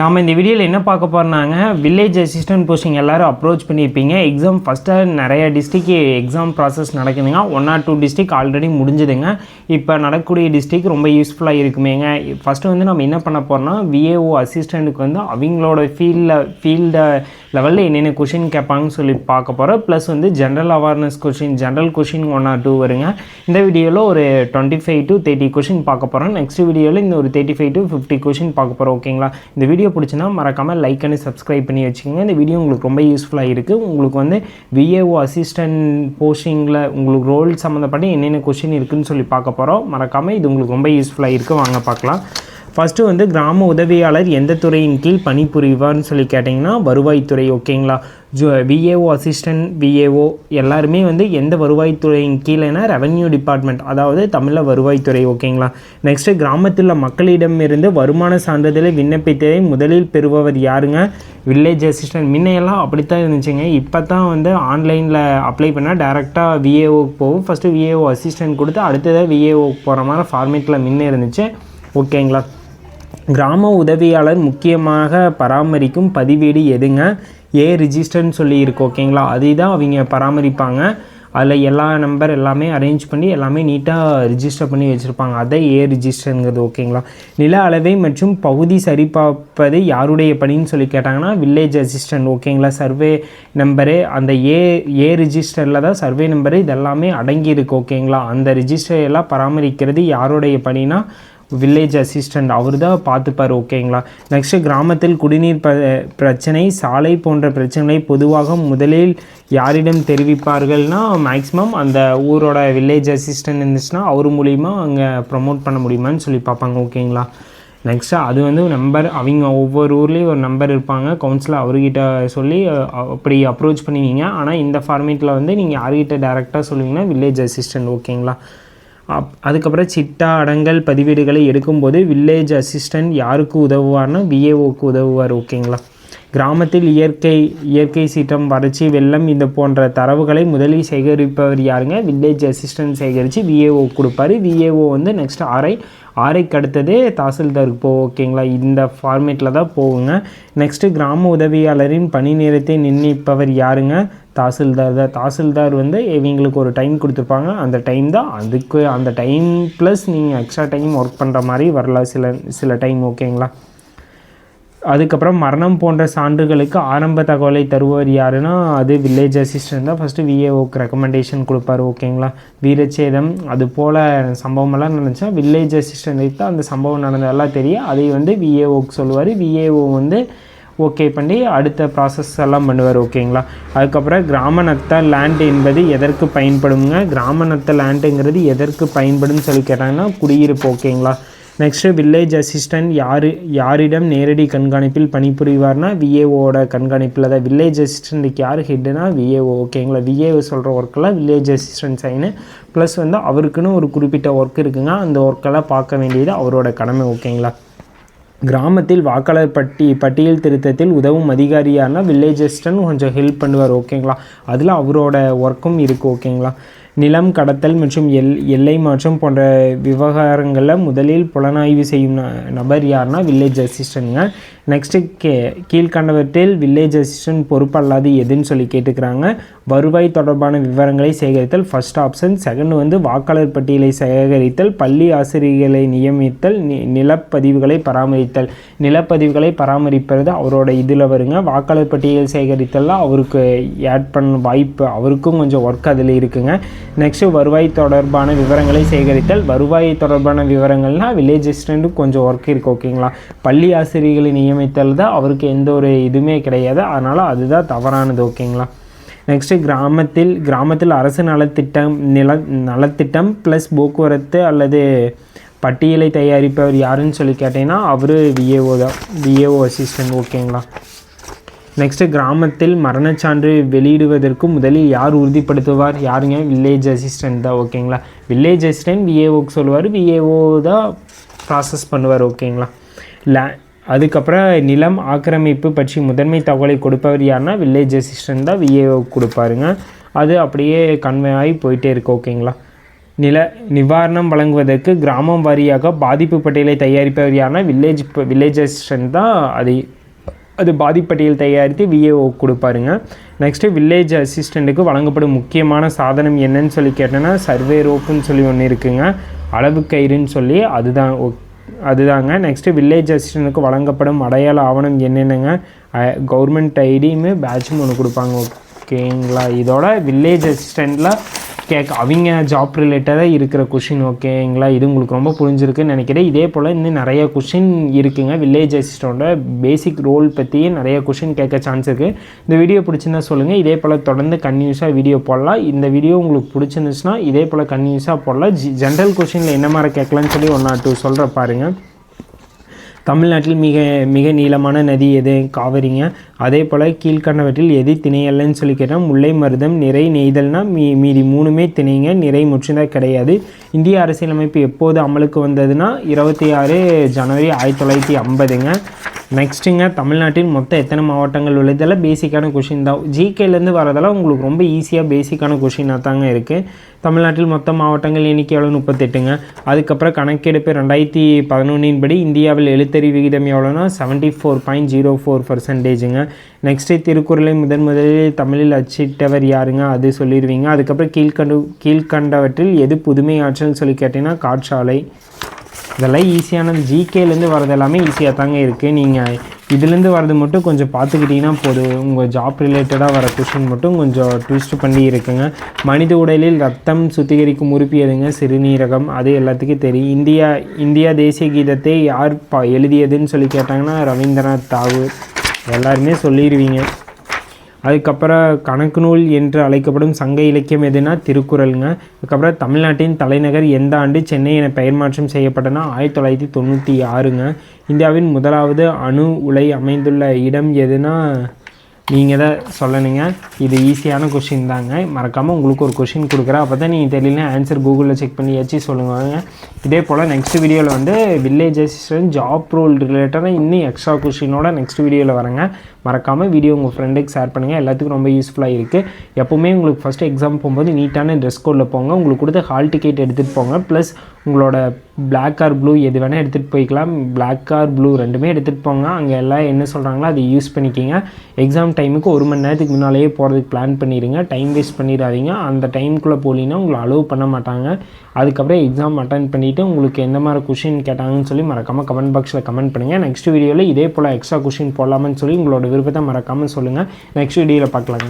நாம் இந்த வீடியோவில் என்ன பார்க்க போகிறோம்னாங்க வில்லேஜ் அசிஸ்டன்ட் போஸ்டிங் எல்லோரும் அப்ரோச் பண்ணியிருப்பீங்க. எக்ஸாம் ஃபஸ்ட்டு நிறைய டிஸ்ட்ரிக்கு எக்ஸாம் ப்ராசஸ் நடக்குதுங்க. One or two district already முடிஞ்சுதுங்க. இப்போ நடக்கக்கூடிய டிஸ்ட்ரிக் ரொம்ப யூஸ்ஃபுல்லாக இருக்குமேங்க. ஃபஸ்ட்டு வந்து நம்ம என்ன பண்ண போகிறோம்னா விஏஓ அசிஸ்டண்ட்டுக்கு வந்து அவங்களோட ஃபீல்டில் ஃபீல்டு லெவலில் என்னென்ன கொஷின் கேட்பாங்கன்னு சொல்லி பார்க்க போகிறோம் ப்ளஸ் வந்து general awareness question general question one or two வருங்க. இந்த வீடியோவில் ஒரு twenty five to thirty question பார்க்க போகிறோம் நெக்ஸ்ட் வீடியோவில் இந்த ஒரு thirty five to fifty question பார்க்க போகிறோம் ஓகேங்களா இந்த வீடியோ பிடிச்சினா மறக்காமல் லைக் பண்ணி சப்ஸ்கிரைப் பண்ணி வச்சுக்கோங்க. இந்த வீடியோ உங்களுக்கு ரொம்ப யூஸ்ஃபுல்லாக இருக்குது உங்களுக்கு வந்து விஏஓ அசிஸ்டன்ட் போஸ்டிங்கில் உங்களுக்கு ரோல் சம்மந்தப்பட்ட என்னென்ன கொஷின் இருக்குன்னு சொல்லி பார்க்க போகிறோம் மறக்காமல் இது உங்களுக்கு ரொம்ப யூஸ்ஃபுல்லாக இருக்குது வாங்க பார்க்கலாம். ஃபஸ்ட்டு வந்து கிராம உதவியாளர் எந்த துறையின் கீழ் பணிபுரிவார்னு சொல்லி கேட்டிங்கன்னா வருவாய்த்துறை ஓகேங்களா? ஜோ விஏஓ அசிஸ்டன்ட் விஏஓ எல்லாருமே வந்து எந்த வருவாய்த்துறையின் கீழேனா ரெவன்யூ டிபார்ட்மெண்ட் அதாவது தமிழில் வருவாய்த்துறை ஓகேங்களா? நெக்ஸ்ட்டு கிராமத்தில் மக்களிடமிருந்து வருமான சான்றிதழை விண்ணப்பித்ததை முதலில் பெறுபவர் யாருங்க? வில்லேஜ் அசிஸ்டன்ட் முன்னையெல்லாம் அப்படித்தான் இருந்துச்சுங்க. இப்போ தான் வந்து ஆன்லைனில் அப்ளை பண்ணால் டேரெக்டாக விஏஓக்கு போகும். ஃபஸ்ட்டு விஏஓ அசிஸ்டன்ட் கொடுத்து அடுத்ததாக விஏஓக்கு போகிற மாதிரி ஃபார்மேட்டில் முன்ன இருந்துச்சு. ஓகேங்களா? கிராம உதவியாளர் முக்கியமாக பராமரிக்கும் பதிவேடு எதுங்க? ஏ ரிஜிஸ்டர்னு சொல்லி இருக்கு ஓகேங்களா? அதுதான் அவங்க பராமரிப்பாங்க. அதில் எல்லா நம்பர் எல்லாமே அரேஞ்ச் பண்ணி எல்லாமே நீட்டாக ரிஜிஸ்டர் பண்ணி வச்சுருப்பாங்க. அதை ஏ ரிஜிஸ்டருங்கிறது ஓகேங்களா? நில அளவை மற்றும் பகுதி சரிபார்ப்பது யாருடைய பணின்னு சொல்லி கேட்டாங்கன்னா வில்லேஜ் அசிஸ்டன்ட் ஓகேங்களா? சர்வே நம்பரு அந்த ஏ ஏ ரிஜிஸ்டரில் தான் சர்வே நம்பரு இதெல்லாமே அடங்கியிருக்கு ஓகேங்களா? அந்த ரிஜிஸ்டர் எல்லாம் பராமரிக்கிறது யாருடைய பணினா வில்லேஜ் அசிஸ்டண்ட் அவர் தான் பார்த்துப்பார் ஓகேங்களா? நெக்ஸ்ட்டு கிராமத்தில் குடிநீர் ப பிரச்சனை சாலை போன்ற பிரச்சனைகளை பொதுவாக முதலில் யாரிடம் தெரிவிப்பார்கள்னா மேக்ஸிமம் அந்த ஊரோட வில்லேஜ் அசிஸ்டன்ட் இருந்துச்சுன்னா அவர் மூலிமா அங்கே ப்ரமோட் பண்ண முடியுமான்னு சொல்லி பார்ப்பாங்க ஓகேங்களா? நெக்ஸ்ட்டு அது வந்து நம்பர் அவங்க ஒவ்வொரு ஊர்லேயும் ஒரு நம்பர் இருப்பாங்க. கவுன்சிலர் அவர்கிட்ட சொல்லி அப்படி அப்ரோச் பண்ணுவீங்க. ஆனால் இந்த ஃபார்மேட்டில் வந்து நீங்கள் யார்கிட்ட டேரெக்டாக சொல்லுவீங்கன்னா வில்லேஜ் அசிஸ்டன்ட் ஓகேங்களா? அதுக்கப்புறம் சிட்டா அடங்கல் பதிவேடுகளை எடுக்கும்போது வில்லேஜ் அசிஸ்டன்ட் யாருக்கு உதவுவார்னா விஏஓக்கு உதவுவார் ஓகேங்களா கிராமத்தில் இயற்கை இயற்கை சீற்றம் வறட்சி வெள்ளம் இந்த போன்ற தரவுகளை முதலில் சேகரிப்பவர் யாருங்க? வில்லேஜ் அசிஸ்டன்ட் சேகரித்து விஏஓ கொடுப்பாரு. விஏஓ வந்து நெக்ஸ்ட் ஆர்ஐ ஆரைக்கு அடுத்தது தாசில்தாருக்கு போகும் ஓகேங்களா இந்த ஃபார்மேட்டில் தான் போகுங்க. நெக்ஸ்ட்டு கிராம உதவியாளரின் பணி நேரத்தை நிர்ணயிப்பவர் யாருங்க? தாசில்தார் தான். தாசில்தார் வந்து இவங்களுக்கு ஒரு டைம் கொடுத்துருப்பாங்க. அந்த டைம் தான் அதுக்கு அந்த டைம் ப்ளஸ் நீங்கள் எக்ஸ்ட்ரா டைம் ஒர்க் பண்ணுற மாதிரி வரலாம் சில சில டைம் ஓகேங்களா அதுக்கப்புறம் மரணம் போன்ற சான்றுகளுக்கு ஆரம்ப தகவலை தருவர் யாருன்னா அது வில்லேஜ் அசிஸ்டன்ட் தான். ஃபஸ்ட்டு விஏஓக்கு ரெக்கமெண்டேஷன் கொடுப்பாரு ஓகேங்களா? வீரச்சேதம் அது போல் சம்பவமெல்லாம் நினச்சா வில்லேஜ் அசிஸ்டண்ட்டுக்கு தான் அந்த சம்பவம் நடந்ததெல்லாம் தெரியும் அதை வந்து விஏஓக்கு சொல்லுவார். விஏஓ வந்து ஓகே பண்ணி அடுத்த ப்ராசஸ் எல்லாம் பண்ணுவார் ஓகேங்களா? அதுக்கப்புறம் கிராம நத்த லேண்ட் என்பது எதற்கு பயன்படுங்க கிராம நத்த லேண்டுங்கிறது எதற்கு பயன்படும் சொல்லி கேட்டாங்கன்னா குடியிருப்பு ஓகேங்களா? நெக்ஸ்ட்டு வில்லேஜ் அசிஸ்டன்ட் யார் யாரிடம் நேரடி கண்காணிப்பில் பணிபுரிவார்னா விஏஓட கண்காணிப்பில். தான் வில்லேஜ் அசிஸ்டண்ட்டுக்கு யார் ஹெட்டுனா விஏஓ ஓகேங்களா விஏஓ சொல்கிற ஒர்க்கெல்லாம் வில்லேஜ் அசிஸ்டன்ட் சைனு ப்ளஸ் வந்து அவருக்குன்னு ஒரு குறிப்பிட்ட ஒர்க் இருக்குங்க அந்த ஒர்க்கெல்லாம் பார்க்க வேண்டியது அவரோட கடமை ஓகேங்களா கிராமத்தில் வாக்காளர் பட்டி பட்டியல் திருத்தத்தில் உதவும் அதிகாரி யாருன்னா வில்லேஜ் அசிஸ்டன்ட் கொஞ்சம் ஹெல்ப் பண்ணுவார் ஓகேங்களா அதில் அவரோட ஒர்க்கும் இருக்குது ஓகேங்களா நிலம் கடத்தல் மற்றும் எல் எல்லை மாற்றம் போன்ற விவகாரங்களில் முதலில் புலனாய்வு செய்யும் ந- நபர் யாருன்னா வில்லேஜ் அசிஸ்டன்ட்ங்க நெக்ஸ்ட்டு கே கீழ்கண்டவற்றில் வில்லேஜ் அசிஸ்டன்ட் பொறுப்பல்லாது எதுன்னு சொல்லி கேட்டுக்கிறாங்க. வருவாய் தொடர்பான விவரங்களை சேகரித்தல் ஃபர்ஸ்ட் ஆப்ஷன் செகண்ட் வந்து வாக்காளர் பட்டியலை சேகரித்தல் பள்ளி ஆசிரியர்களை நியமித்தல் நி- நிலப்பதிவுகளை பராமரித்தல். நிலப்பதிவுகளை பராமரிப்பது அவரோட இதில் வருங்க. வாக்காளர் பட்டியல் சேகரித்தல் அவருக்கு ஆட் பண்ண வாய்ப்பு அவருக்கும் கொஞ்சம் ஒர்க் அதில் இருக்குங்க. நெக்ஸ்ட்டு வருவாய் தொடர்பான விவரங்களை சேகரித்தல். வருவாய் தொடர்பான விவரங்கள்னால் வில்லேஜ் அசிஸ்டண்ட்டுக்கு கொஞ்சம் ஒர்க் இருக்குது ஓகேங்களா பள்ளி ஆசிரியர்களை நியமித்தல் தான் அவருக்கு எந்த ஒரு இதுவுமே கிடையாது. அதனால் அதுதான் தவறானது ஓகேங்களா நெக்ஸ்ட்டு கிராமத்தில் கிராமத்தில் அரசு நலத்திட்டம் நில நலத்திட்டம் ப்ளஸ் போக்குவரத்து அல்லது பட்டியலை தயாரிப்பவர் யாருன்னு சொல்லி கேட்டிங்கன்னா அவர் விஏஓ தான். விஏஓ அசிஸ்டன்ட் ஓகேங்களா நெக்ஸ்ட்டு கிராமத்தில் மரணச்சான்று வெளியிடுவதற்கு முதலில் யார் உறுதிப்படுத்துவார்? யாருங்க? வில்லேஜ் அசிஸ்டன்ட் தான் ஓகேங்களா வில்லேஜ் அசிஸ்டன்ட் விஏஓக்கு சொல்லுவார். விஏஓ தான் ப்ராசஸ் பண்ணுவார் ஓகேங்களா லே அதுக்கப்புறம் நிலம் ஆக்கிரமிப்பு பற்றி முதன்மை தகவலை கொடுப்பவர் யாருன்னா வில்லேஜ் அசிஸ்டன்ட் தான் விஏஓ கொடுப்பாருங்க. அது அப்படியே கன்வே ஆகி போயிட்டே இருக்கு ஓகேங்களா நில நிவாரணம் வழங்குவதற்கு கிராமம் வாரியாக பாதிப்பு பட்டியலை தயாரிப்பவர் யாருன்னா வில்லேஜ் வில்லேஜ் அசிஸ்டன்ட் தான் அதை அது பாதிப்பட்டியல் தயாரித்து விஏஓ கொடுப்பாருங்க. நெக்ஸ்ட்டு வில்லேஜ் அசிஸ்டண்ட்டுக்கு வழங்கப்படும் முக்கியமான சாதனம் என்னன்னு சொல்லி கேட்டேன்னா சர்வே ரோப்புன்னு சொல்லி ஒன்று இருக்குங்க. அளவு கயிறுன்னு சொல்லி அதுதான் அதுதாங்க. நெக்ஸ்ட்டு வில்லேஜ் அசிஸ்டண்ட்டுக்கு வழங்கப்படும் அடையாள ஆவணம் என்னென்னங்க? கவர்மெண்ட் ஐடியுமே பேட்சும் ஒன்று கொடுப்பாங்க ஓகேங்களா இதோட வில்லேஜ் அசிஸ்டண்ட்டில் கேட்க அவங்க ஜாப் ரிலேட்டடாக இருக்கிற கொஷின் ஓகேங்களா இது உங்களுக்கு ரொம்ப புரிஞ்சிருக்குன்னு நினைக்கிறேன். இதே போல் இன்னும் நிறைய கொஷின் இருக்குங்க. வில்லேஜ் அசிஸ்டண்ட்டோட பேசிக் ரோல் பற்றியே நிறைய கொஷின் கேட்க சான்ஸ் இருக்குது இந்த வீடியோ பிடிச்சிருந்தா சொல்லுங்கள் இதே போல் தொடர்ந்து கன்யூஸாக வீடியோ போடலாம். இந்த வீடியோ உங்களுக்கு பிடிச்சிருந்துச்சுன்னா இதே போல் கன்யூஸாக போடலாம். ஜி ஜென்ரல் கொஷினில் என்ன மாதிரி கேட்கலான்னு சொல்லி ஒன் ஆர் டூ சொல்கிற பாருங்கள் தமிழ்நாட்டில் மிக மிக நீளமான நதி எது? காவிரிங்க. அதே போல் கீழ்கண்டவற்றில் எது திணையல்லன்னு சொல்லி கேட்டால் முல்லை மருதம் நிறை நெய்தல்னா மீ மீதி மூணுமே திணைங்க நிறை முற்றினர் கிடையாது. இந்திய அரசியலமைப்பு எப்போது அமலுக்கு வந்ததுன்னா இருபத்தி ஆறு ஜனவரி ஆயிரத்தி தொள்ளாயிரத்தி ஐம்பதுங்க. நெக்ஸ்ட்டுங்க தமிழ்நாட்டில் மொத்தம் எத்தனை மாவட்டங்கள் உள்ளதில் பேசிக்கான கொஷின் தான். ஜிகேலேருந்து வரதெல்லாம் உங்களுக்கு ரொம்ப ஈஸியாக பேசிக்கான கொஷினாக தாங்க இருக்குது தமிழ்நாட்டில் மொத்த மாவட்டங்கள் எண்ணிக்கை எவ்வளோ முப்பத்தெட்டுங்க. அதுக்கப்புறம் கணக்கெடுப்பு ரெண்டாயிரத்தி பதினொன்றின் படி இந்தியாவில் எழுத்தறி விகிதம் எவ்வளோனா seventy four point zero four பர்சன்டேஜுங்க next திருக்குறளை முதன் முதலில் தமிழில் அச்சிட்டவர் யாருங்க? அது சொல்லிடுவீங்க அதுக்கப்புறம் கீழ்கண்டு கீழ்கண்டவற்றில் எது புதுமை ஆற்றல்னு சொல்லி கேட்டிங்கன்னா காற்றாலை இதெல்லாம் ஈஸியானது ஜிகேலேருந்து வரது எல்லாமே ஈஸியாக தாங்க இருக்குது நீங்கள் இதுலேருந்து வரது மட்டும் கொஞ்சம் பார்த்துக்கிட்டிங்கன்னா போதும். உங்கள் ஜாப் ரிலேட்டடாக வர கொஷின் மட்டும் கொஞ்சம் ட்விஸ்ட் பண்ணி இருக்குங்க. மனித உடலில் ரத்தம் சுத்திகரிக்கும் உறுப்பு எதுங்க? சிறுநீரகம். அது எல்லாத்துக்கும் தெரியும். இந்தியா இந்தியா தேசிய கீதத்தை யார் பா எழுதியதுன்னு சொல்லி கேட்டாங்கன்னா ரவீந்திரநாத் தாகூர். எல்லாருமே சொல்லிடுவீங்க அதுக்கப்புறம் கணக்கு நூல் என்று அழைக்கப்படும் சங்க இலக்கியம் எதுனா திருக்குறளுங்க. அதுக்கப்புறம் தமிழ்நாட்டின் தலைநகர் எந்த ஆண்டு சென்னை என பெயர் மாற்றம் செய்யப்பட்டனா ஆயிரத்தி தொள்ளாயிரத்தி தொண்ணூற்றி ஆறுங்க. இந்தியாவின் முதலாவது அணு உலை அமைந்துள்ள இடம் எதுனா நீங்கள் தான் சொல்லணுங்க. இது ஈஸியான கொஷின் தாங்க. மறக்காமல் உங்களுக்கு ஒரு கொஷின் கொடுக்குறேன். அப்போ தான் நீங்கள் தெரியல ஆன்சர் கூகுளில் செக் பண்ணியாச்சு சொல்லுவாங்க இதே போல் நெக்ஸ்ட் வீடியோவில் வந்து வில்லேஜ் அசிஸ்டன்ட் ஜாப் ரோல் ரிலேட்டடாக இன்னும் எக்ஸ்ட்ரா கொஷினோட நெக்ஸ்ட் வீடியோவில் வரேங்க. மறக்காமல் வீடியோ உங்கள் ஃப்ரெண்டுக்கு ஷேர் பண்ணுங்கள் எல்லாத்துக்கும் ரொம்ப யூஸ்ஃபுல்லாக இருக்குது எப்போவுமே உங்களுக்கு ஃபஸ்ட்டு எக்ஸாம் போகும்போது நீட்டான ட்ரெஸ் கோடில் போங்க. உங்களுக்கு கொடுத்த ஹால் டிக்கெட் எடுத்துகிட்டு போங்க. ப்ளஸ் உங்களோட பிளாக் ஆர் ப்ளூ எது வேணால் எடுத்துகிட்டு போய்க்கலாம். பிளாக் ஆர் ப்ளூ ரெண்டுமே எடுத்துகிட்டு போங்க. அங்கே எல்லாம் என்ன சொல்கிறாங்களோ அதை யூஸ் பண்ணிக்கிங்க. எக்ஸாம் டைமுக்கு ஒரு மணி நேரத்துக்கு முன்னாலேயே போகிறதுக்கு பிளான் பண்ணிடுங்க டைம் வேஸ்ட் பண்ணிடாதீங்க. அந்த டைமுக்குள்ளே போகலின்னா உங்களை அலோவ் பண்ண மாட்டாங்க. அதுக்கப்புறம் எக்ஸாம் அட்டன் பண்ணிவிட்டு உங்களுக்கு எந்த மாதிரி கொஷின் கேட்டாங்கன்னு சொல்லி மறக்காமல் கமெண்ட் பாக்ஸில் கமெண்ட் பண்ணுங்கள் நெக்ஸ்ட் வீடியோவில் இதே போல் எக்ஸ்ட்ரா கொஷின் போடலாமான்னு சொல்லி உங்களோட உங்களோட விருப்பத்தை மறக்காமல் சொல்லுங்கள் நெக்ஸ்ட் வீடியோவில் பார்க்கலாங்க.